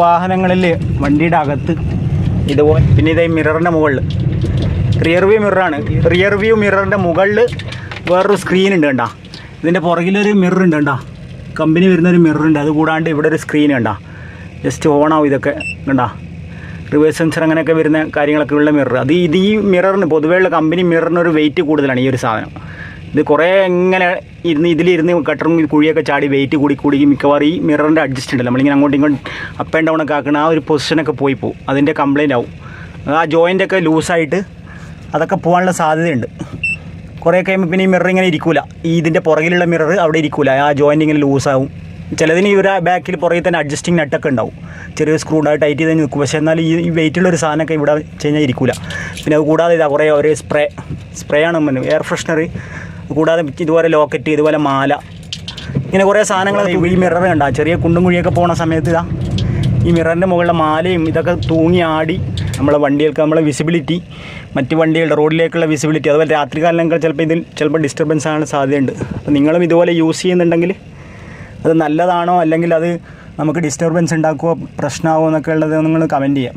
വാഹനങ്ങളിൽ വണ്ടിയുടെ അകത്ത് ഇതുപോലെ പിന്നെ ഇതേ മിററിന്റെ മുകളിൽ റിയർ വ്യൂ മിററാണ് റിയർ വ്യൂ മിററിന്റെ മുകളിൽ വേറൊരു സ്ക്രീൻ ഉണ്ട് കണ്ട. ഇതിന്റെ പുറകിലൊരു മിറർ ഉണ്ട് കണ്ട. കമ്പനി വരുന്നൊരു മിറർ ഉണ്ട്. അത് കൂടാണ്ട് ഇവിടെ ഒരു സ്ക്രീൻ കണ്ട. ജസ്റ്റ് ഓണാവും ഇതൊക്കെ കണ്ടാ. റിവേഴ്സ് സെൻസർ അങ്ങനെയൊക്കെ വരുന്ന കാര്യങ്ങളൊക്കെ ഉള്ള മിറർ അത് ഇത് ഈ മിററിന് പൊതുവെയുള്ള കമ്പനി മിററിന് ഒരു വെയിറ്റ് കൂടുതലാണ് ഈ ഒരു സാധനം. ഇത് കുറേ എങ്ങനെ ഇരുന്ന് ഇതിലിരുന്ന് കട്ടറും കുഴിയൊക്കെ ചാടി വെയിറ്റ് കൂടി കൂടി മിക്കവാറും ഈ മിററിന്റെ അഡ്ജസ്റ്റ് ഉണ്ടല്ലോ. നമ്മളിങ്ങനെ അങ്ങോട്ടും ഇങ്ങോട്ടും അപ്പ് ആൻഡ് ഡൗൺ ഒക്കെ ആക്കുന്ന ആ ഒരു പൊസിഷനൊക്കെ പോയി പോകും. അതിന്റെ കംപ്ലൈന്റ് ആവും. ആ ജോയിന്റ് ഒക്കെ ലൂസായിട്ട് അതൊക്കെ പോകാനുള്ള സാധ്യതയുണ്ട്. കുറേ കഴിയുമ്പോൾ പിന്നെ ഈ മിറർ ഇങ്ങനെ ഇരിക്കില്ല ഈ ഇതിന്റെ പുറകിലുള്ള മിറർ അവിടെ ഇരിക്കില്ല ആ ജോയിന്റ് ഇങ്ങനെ ലൂസാവും ചിലതിന് ഒരു ബാക്കിൽ പുറകിൽ തന്നെ അഡ്ജസ്റ്റിംഗ് നെറ്റൊക്കെ ഉണ്ടാവും. ചെറിയ സ്ക്രൂ ഉണ്ടായി ടൈറ്റ് ചെയ്ത് നിൽക്കും. പക്ഷേ എന്നാൽ ഈ വെയിറ്റുള്ളൊരു സാധനമൊക്കെ ഇവിടെ വെച്ച് കഴിഞ്ഞാൽ ഇരിക്കൂല. പിന്നെ അത് കൂടാതെ ഇതാ കുറേ ഒരു സ്പ്രേ സ്പ്രേ ആണ് എയർ ഫ്രഷ്നർ കൂടാതെ ഇതുപോലെ ലോക്കറ്റ് ഇതുപോലെ മാല ഇങ്ങനെ കുറേ സാധനങ്ങൾ ഈ മിറർ കണ്ട. ചെറിയ കുണ്ടും കുഴിയൊക്കെ പോണ സമയത്ത് ഇതാ ഈ മിററിന്റെ മുകളിലെ മാലയും ഇതൊക്കെ തൂങ്ങി ആടി നമ്മളെ വണ്ടികൾക്ക് നമ്മളെ വിസിബിലിറ്റി മറ്റ് വണ്ടികളുടെ റോഡിലേക്കുള്ള വിസിബിലിറ്റി അതുപോലെ രാത്രി കാലങ്ങൾ ചിലപ്പോൾ ഇതിൽ ചിലപ്പോൾ ഡിസ്റ്റർബൻസ് ആണ് സാധ്യതയുണ്ട്. അപ്പോൾ നിങ്ങളും ഇതുപോലെ യൂസ് ചെയ്യുന്നുണ്ടെങ്കിൽ അത് നല്ലതാണോ? അല്ലെങ്കിൽ അത് നമുക്ക് ഡിസ്റ്റർബൻസ് ഉണ്ടാക്കുമോ പ്രശ്നമാകുമോ എന്നൊക്കെ ഉള്ളത് നിങ്ങൾ കമന്റ് ചെയ്യാം.